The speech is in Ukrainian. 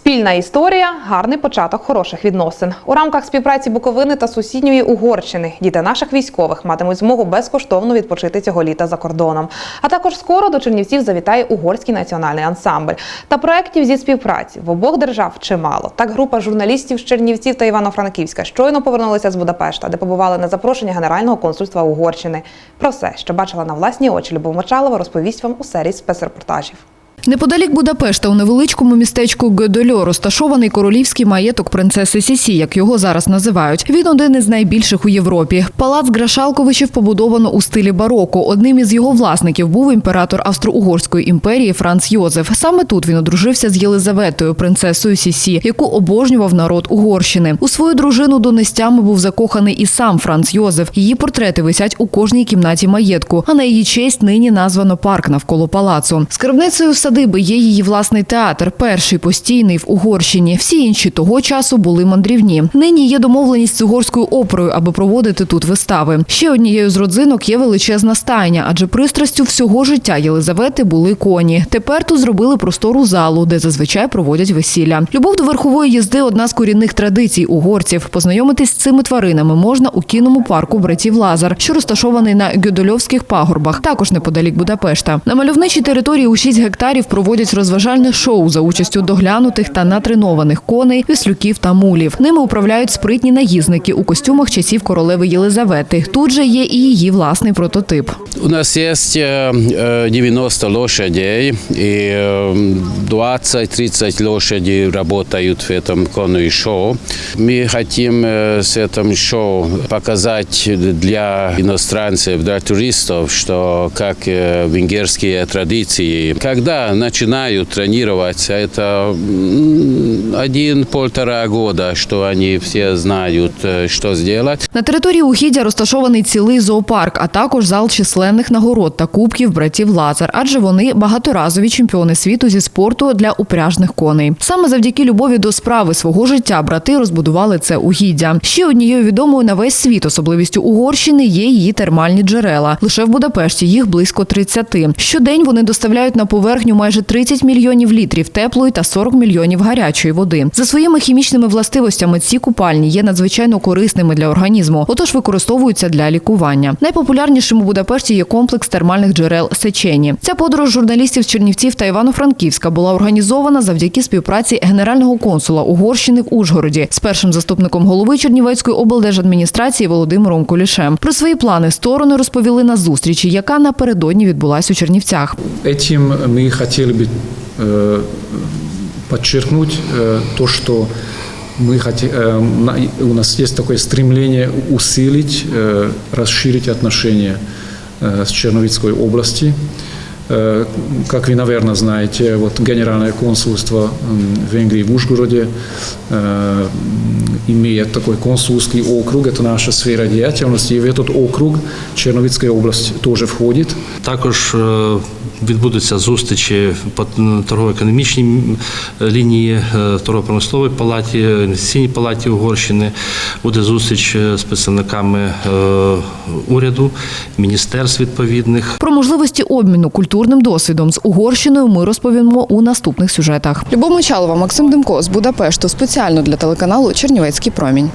Спільна історія гарний початок хороших відносин. У рамках співпраці Буковини та сусідньої Угорщини діти наших військових матимуть змогу безкоштовно відпочити цього літа за кордоном. А також скоро до Чернівців завітає угорський національний ансамбль. Та проєктів зі співпраці в обох держав чимало. Так група журналістів з Чернівців та Івано-Франківська щойно повернулися з Будапешта, де побували на запрошення Генерального консульства Угорщини. Про все, що бачила на власні очі Любов Мочалова, розповість вам у серії спецрепортажів. Неподалік Будапешта у невеличкому містечку Гедольо розташований королівський маєток принцеси Сісі, як його зараз називають. Він один із найбільших у Європі. Палац Грашалковичів побудовано у стилі бароко. Одним із його власників був імператор Австро-Угорської імперії Франц Йозеф. Саме тут він одружився з Єлизаветою, принцесою Сісі, яку обожнював народ Угорщини. У свою дружину донестями був закоханий і сам Франц Йозеф. Її портрети висять у кожній кімнаті маєтку. А на її честь нині названо парк навколо палацу. Скарбницею садиби є її власний театр, перший постійний в Угорщині. Всі інші того часу були мандрівні. Нині є домовленість з угорською оперою, аби проводити тут вистави. Ще однією з родзинок є величезна стайня, адже пристрастю всього життя Єлизавети були коні. Тепер тут зробили простору залу, де зазвичай проводять весілля. Любов до верхової їзди одна з корінних традицій угорців. Познайомитись з цими тваринами можна у кінному парку братів Лазар, що розташований на Гьодольовських пагорбах, також неподалік Будапешта. На мальовничій території у 6 гектарів проводять розважальне шоу за участю доглянутих та натренованих коней, віслюків та мулів. Ними управляють спритні наїзники у костюмах часів королеви Єлизавети. Тут же є і її власний прототип. У нас есть э, э, 90 лошадей, и э, 20-30 лошадей работают в этом конном шоу. Мы хотим э, с этим шоу показать для иностранцев, для туристов, что как э, венгерские традиции. Когда начинают тренироваться, это один-полтора года, что они все знают, э, что сделать. На території угіддя розташований цілий зоопарк, а також зал численних нагород та кубків братів Лазар, адже вони багаторазові чемпіони світу зі спорту для упряжних коней. Саме завдяки любові до справи свого життя брати розбудували це угіддя. Ще однією відомою на весь світ особливістю Угорщини є її термальні джерела. Лише в Будапешті їх близько 30. Щодень вони доставляють на поверхню майже 30 мільйонів літрів теплої та 40 мільйонів гарячої води. За своїми хімічними властивостями ці купальні є надзвичайно корисними для організму, отож використовуються для лікування. Найпопулярнішим у Будапешті є комплекс термальних джерел Сечені. Ця подорож журналістів з Чернівців та Івано-Франківська була організована завдяки співпраці генерального консула Угорщини в Ужгороді з першим заступником голови Чернівецької облдержадміністрації Володимиром Кулішем. Про свої плани сторони розповіли на зустрічі, яка напередодні відбулась у Чернівцях. Этим мы хотели бы э, подчеркнуть э, то, что мы хоте- э, у нас есть такое стремление усилить, расширить отношения с Черновицкой области. Как вы, наверное, знаете, вот Генеральное консульство Венгрии в Ужгороде имеет такой консульский округ, это наша сфера деятельности, и в этот округ Черновицкая область тоже входит. Також е, відбудуться зустрічі по торгово-економічній лінії, е, торгово-промисловій палаті, інвестиційній палаті Угорщини. Буде зустріч е, з представниками е, уряду, міністерств відповідних. Про можливості обміну культурним досвідом з Угорщиною ми розповімо у наступних сюжетах. Любов Мочалова, Максим Демко з Будапешту спеціально для телеканалу Чернівецький промінь.